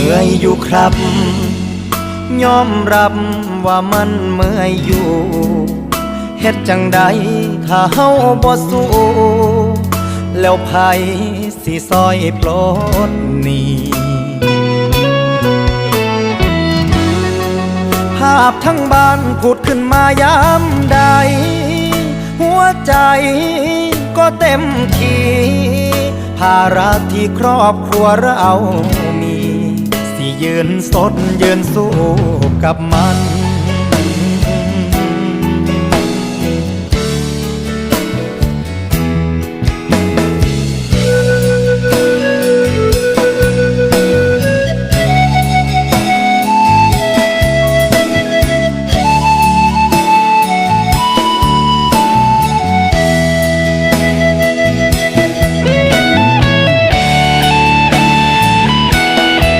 มื่อยอยู่ครับ ยอมรับว่ามันเมื่อยอยู่เฮ็ดจังใดถ้าเฮาบ่สู้แล้วไผสิซอยปลดหนี้ภาพทั้งบ้านผุดขึ้นมายามใด หัวใจก็เต็มทีภาระที่ครอบครัวเรา ยืนสดยืนสู้กับมัน